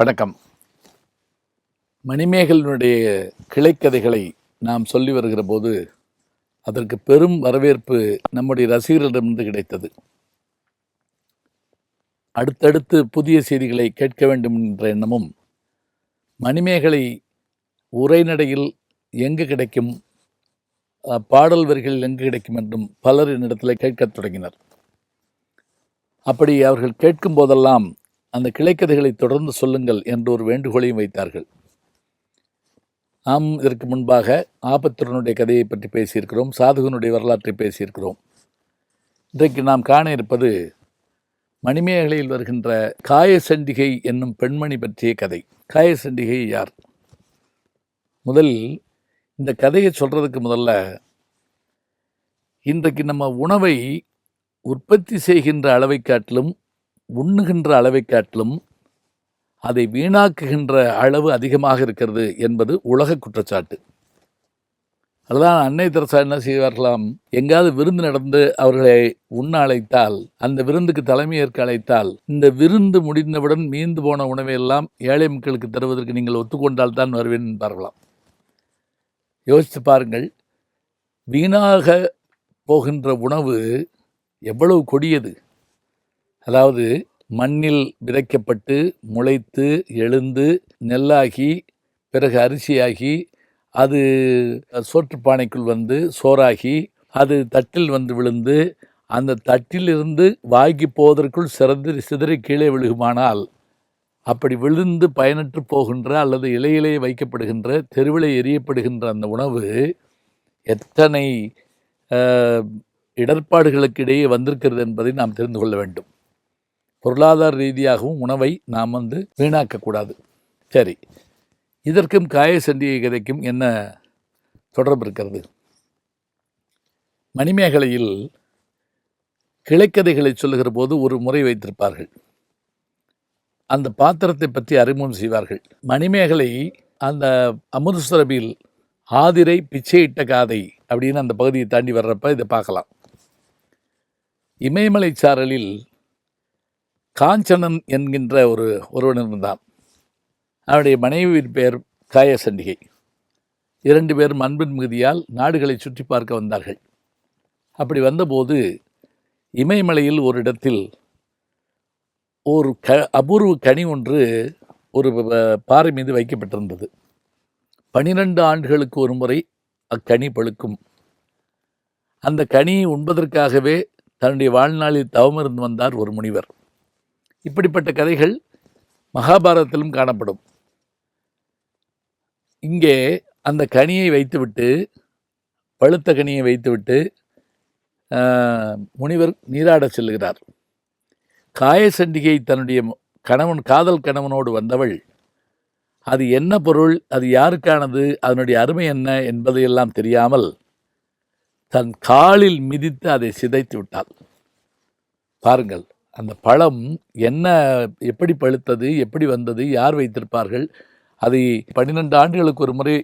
வணக்கம். மணிமேகலினுடைய கிளைக்கதைகளை நாம் சொல்லி வருகிற போது அதற்கு பெரும் வரவேற்பு நம்முடைய ரசிகர்களிடமிருந்து கிடைத்தது. அடுத்தடுத்து புதிய செய்திகளை கேட்க வேண்டும் என்ற எண்ணமும் மணிமேகலை உரைநடையில் எங்கு கிடைக்கும் பாடல் வரிகளில் எங்கு கிடைக்கும் என்றும் பலர் என்னிடத்தில் கேட்கத் தொடங்கினர். அப்படி அவர்கள் கேட்கும் போதெல்லாம் அந்த கிளைக்கதைகளை தொடர்ந்து சொல்லுங்கள் என்று ஒரு வேண்டுகோளையும் வைத்தார்கள். நாம் இதற்கு முன்பாக ஆபத்திரனுடைய கதையை பற்றி பேசியிருக்கிறோம் சாதுகனுடைய வரலாற்றை பேசியிருக்கிறோம். இன்றைக்கு நாம் காண இருப்பது மணிமேகலையில் வருகின்ற காயசண்டிகை என்னும் பெண்மணி பற்றிய கதை. காயசண்டிகை யார்? முதலில் இந்த கதையை சொல்கிறதுக்கு முதல்ல இன்றைக்கு நம்ம உணவை உற்பத்தி செய்கின்ற அளவை காட்டிலும் உண்ணுகின்ற அளவை காட்டிலும் அதை வீணாக்குகின்ற அளவு அதிகமாக இருக்கிறது என்பது உலக குற்றச்சாட்டு. அதுதான் அன்னை தெரசா என்ன செய்வார்களாம்? எங்காவது விருந்து நடந்து அவர்களை உண்ண அழைத்தால் அந்த விருந்துக்கு தலைமை ஏற்க அழைத்தால் இந்த விருந்து முடிந்தவுடன் மீந்து போன உணவை எல்லாம் ஏழை மக்களுக்கு தருவதற்கு நீங்கள் ஒத்துக்கொண்டால் தான் வருவேன் என்பார்களாம். யோசித்து பாருங்கள் வீணாக போகின்ற உணவு எவ்வளவு கொடியது. அதாவது மண்ணில் விதைக்கப்பட்டு முளைத்து எழுந்து நெல்லாகி பிறகு அரிசியாகி அது சோற்றுப்பானைக்குள் வந்து சோறாகி அது தட்டில் வந்து விழுந்து அந்த தட்டிலிருந்து வாங்கி போவதற்குள் சிறந்து சிதறி கீழே விழுகுமானால் அப்படி விழுந்து பயனற்று போகின்ற அல்லது இலையிலே வைக்கப்படுகின்ற தெருவிலே எரியப்படுகின்ற அந்த உணவு எத்தனை இடர்பாடுகளுக்கு இடையே வந்திருக்கிறது என்பதை நாம் தெரிந்து கொள்ள வேண்டும். பொருளாதார ரீதியாகவும் உணவை நாம் வந்து வீணாக்கக்கூடாது. சரி இதற்கும் காய சண்டிகை கதைக்கும் என்ன தொடர்பு இருக்கிறது? மணிமேகலையில் கிளைக்கதைகளை சொல்லுகிற போது ஒரு முறை வைத்திருப்பார்கள். அந்த பாத்திரத்தை பற்றி அறிமுகம் செய்வார்கள். மணிமேகலை அந்த அமுதசுரபியில் ஆதிரை பிச்சையிட்ட காதை அப்படின்னு அந்த பகுதியை தாண்டி வர்றப்ப இதை பார்க்கலாம். இமயமலை சாரலில் காஞ்சனன் என்கின்ற ஒரு ஒருவன் இருந்தான். அவனுடைய மனைவியின் பெயர் காயசண்டிகை. இரண்டு பேரும் அன்பின் மிகுதியால் நாடுகளை சுற்றி பார்க்க வந்தார்கள். அப்படி வந்தபோது இமயமலையில் ஒரு இடத்தில் ஒரு க அபூர்வ கனி ஒன்று ஒரு பாறை மீது வைக்கப்பட்டிருந்தது. பனிரெண்டு ஆண்டுகளுக்கு ஒரு முறை அக்கனி பழுக்கும். அந்த கனியை உண்பதற்காகவே தன்னுடைய வாழ்நாளில் தவமிருந்து வந்தார் ஒரு முனிவர். இப்படிப்பட்ட கதைகள் மகாபாரதத்திலும் காணப்படும். இங்கே அந்த கனியை வைத்துவிட்டு பழுத்த கனியை வைத்துவிட்டு முனிவர் நீராடச் செல்கிறார். காயசண்டிகை தன்னுடைய கணவன் காதல் கணவனோடு வந்தவள் அது என்ன பொருள் அது யாருக்கானது அதனுடைய அருமை என்ன என்பதையெல்லாம் தெரியாமல் தன் காலில் மிதித்து அதை சிதைத்து விட்டாள். பாருங்கள் அந்த பழம் என்ன எப்படி பழுத்தது எப்படி வந்தது யார் வைத்திருப்பார்கள் அதை பன்னிரெண்டு ஆண்டுகளுக்கு ஒரு முறை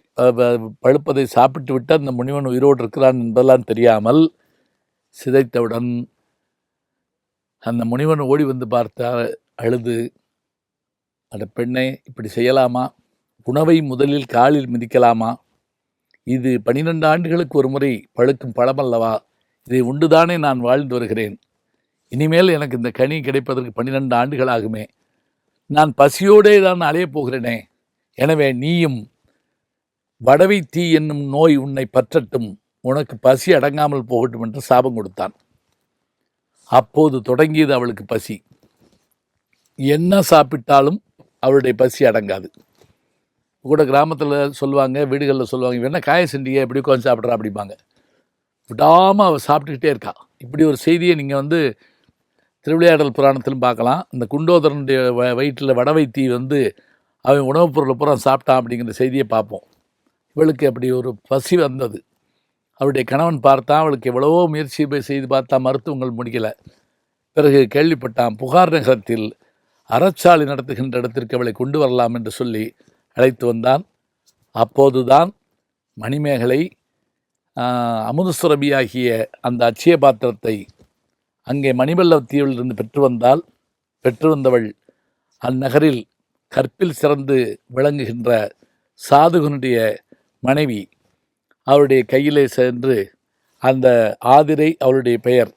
பழுப்பதை சாப்பிட்டு விட்டு அந்த முனிவன் உயிரோடு இருக்கிறான் என்பதெல்லாம் தெரியாமல் சிதைத்தவுடன் அந்த முனிவன் ஓடி வந்து பார்த்தா அழுது அந்த பெண்ணே இப்படி செய்யலாமா? உணவை முதலில் காலில் மிதிக்கலாமா? இது பனிரெண்டு ஆண்டுகளுக்கு ஒரு முறை பழுக்கும் பழமல்லவா? இதை உண்டுதானே நான் வாழ்ந்து வருகிறேன். இனிமேல் எனக்கு இந்த கனி கிடைப்பதற்கு பன்னிரெண்டு ஆண்டுகள் ஆகுமே நான் பசியோடே தான் அலையப் போகிறேனே. எனவே நீயும் வடவை தீ என்னும் நோய் உன்னை பற்றட்டும். உனக்கு பசி அடங்காமல் போகட்டும் என்று சாபம் கொடுத்தான். அப்போது தொடங்கியது அவளுக்கு பசி. என்ன சாப்பிட்டாலும் அவளுடைய பசி அடங்காது. கூட கிராமத்தில் சொல்லுவாங்க வீடுகளில் சொல்லுவாங்க இவன் என்ன காய செண்டிகை எப்படி உட்காந்து சாப்பிட்றா? அப்படிம்பாங்க. விடாமல் அவள் சாப்பிட்டுக்கிட்டே இருக்கா. இப்படி ஒரு செய்தியை நீங்கள் வந்து திருவிளையாடல் புராணத்திலும் பார்க்கலாம். இந்த குண்டோதரனுடைய வ வயிற்றில் வடவை தீ வந்து அவன் உணவுப் பொருளை பூரா சாப்பிட்டான் அப்படிங்கிற செய்தியை பார்ப்போம். இவளுக்கு அப்படி ஒரு பசி வந்தது. அவருடைய கணவன் பார்த்தான். அவளுக்கு எவ்வளவோ முயற்சி போய் செய்து பார்த்தா மருத்துவங்கள் முடிக்கலை. பிறகு கேள்விப்பட்டான் புகார் நகரத்தில் அறச்சாலை நடத்துகின்ற இடத்திற்கு அவளை கொண்டு வரலாம் என்று சொல்லி அழைத்து வந்தான். அப்போதுதான் மணிமேகலை அமுதசுரபியாகிய அந்த அச்சய பாத்திரத்தை அங்கே மணிவல்ல தீவிலிருந்து பெற்று வந்தால் பெற்று வந்தவள் அந்நகரில் கற்பில் சிறந்து விளங்குகின்ற சாதுகனுடைய மனைவி. அவருடைய கையிலே சென்று அந்த ஆதிரை அவருடைய பெயர்.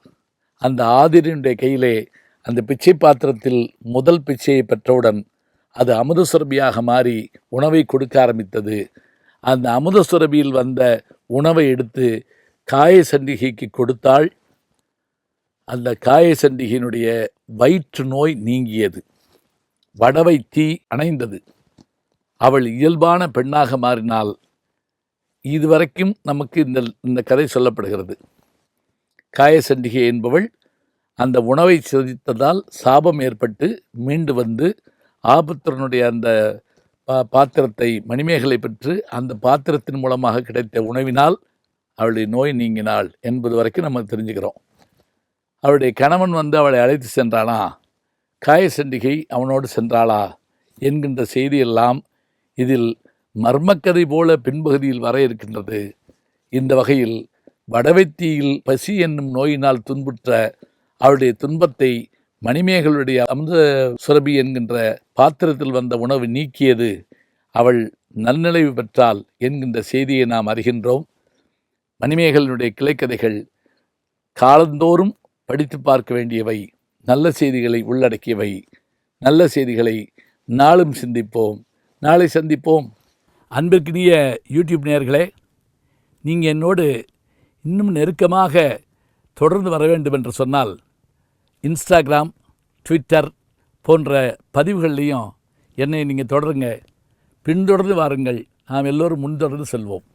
அந்த ஆதிரியினுடைய கையிலே அந்த பிச்சை பாத்திரத்தில் முதல் பிச்சையை பெற்றவுடன் அது அமுத சுரபியாக மாறி உணவை கொடுக்க ஆரம்பித்தது. அந்த அமுத சுரபியில் வந்த உணவை எடுத்து காய சண்டிகைக்கு கொடுத்தாள். அந்த காய சண்டிகையினுடைய வயிற்று நோய் நீங்கியது. வடவை தீ அணைந்தது. அவள் இயல்பான பெண்ணாக மாறினால் இதுவரைக்கும் நமக்கு இந்த இந்த கதை சொல்லப்படுகிறது. காயசண்டிகை என்பவள் அந்த உணவை செதித்ததால் சாபம் ஏற்பட்டு மீண்டு வந்து ஆபுத்திரனுடைய அந்த பா பாத்திரத்தை மணிமேகலை பெற்று அந்த பாத்திரத்தின் மூலமாக கிடைத்த உணவினால் அவளுடைய நோய் நீங்கினாள் என்பது வரைக்கும் நம்ம தெரிஞ்சுக்கிறோம். அவளுடைய கணவன் வந்து அவளை அழைத்து சென்றானா காயசண்டிகை அவனோடு சென்றாளா? என்கின்ற செய்தியெல்லாம் இதில் மர்மக்கதை போல பின்பகுதியில் வர இருக்கின்றது. இந்த வகையில் வடவைத்தியில் பசி என்னும் நோயினால் துன்புற்ற அவருடைய துன்பத்தை மணிமேகலுடைய அமுத சுரபி என்கின்ற பாத்திரத்தில் வந்த உணவு நீக்கியது அவள் நல்நிலைவு பெற்றாள் என்கின்ற செய்தியை நாம் அறிகின்றோம். மணிமேகலினுடைய கிளைக்கதைகள் காலந்தோறும் படித்து பார்க்க வேண்டியவை நல்ல செய்திகளை உள்ளடக்கியவை. நல்ல செய்திகளை நாளும் சிந்திப்போம். நாளை சந்திப்போம். அன்பிற்கினிய யூடியூப் நேயர்களே நீங்கள் என்னோடு இன்னும் நெருக்கமாக தொடர்ந்து வர வேண்டும் என்று சொன்னால் இன்ஸ்டாகிராம் ட்விட்டர் போன்ற பதிவுகள்லையும் என்னை நீங்கள் தொடருங்க. பின்தொடர்ந்து வாருங்கள். நாம் எல்லோரும் முன்தொடர்ந்து செல்வோம்.